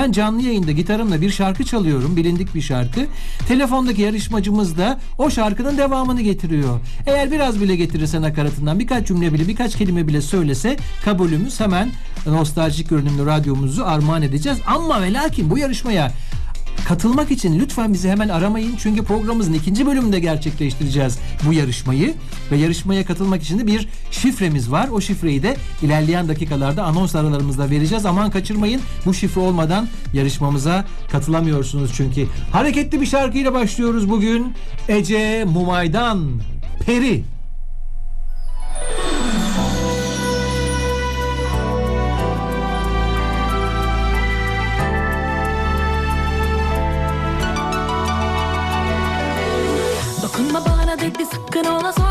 Ben canlı yayında gitarımla bir şarkı çalıyorum. Bilindik bir şarkı. Telefondaki yarışmacımız da o şarkının devamını getiriyor. Eğer biraz bile getirirse nakaratından birkaç cümle bile birkaç kelime bile söylese kabulümüz hemen nostaljik görünümlü radyomuzu armağan edeceğiz. Ama ve lakin bu yarışmaya Katılmak için lütfen bizi hemen aramayın. Çünkü programımızın ikinci bölümünde gerçekleştireceğiz bu yarışmayı. Ve yarışmaya katılmak için de bir şifremiz var. O şifreyi de ilerleyen dakikalarda anons aralarımızda vereceğiz. Aman kaçırmayın. Bu şifre olmadan yarışmamıza katılamıyorsunuz çünkü. Hareketli bir şarkıyla başlıyoruz bugün. Ece Mumay'dan Peri. の遊び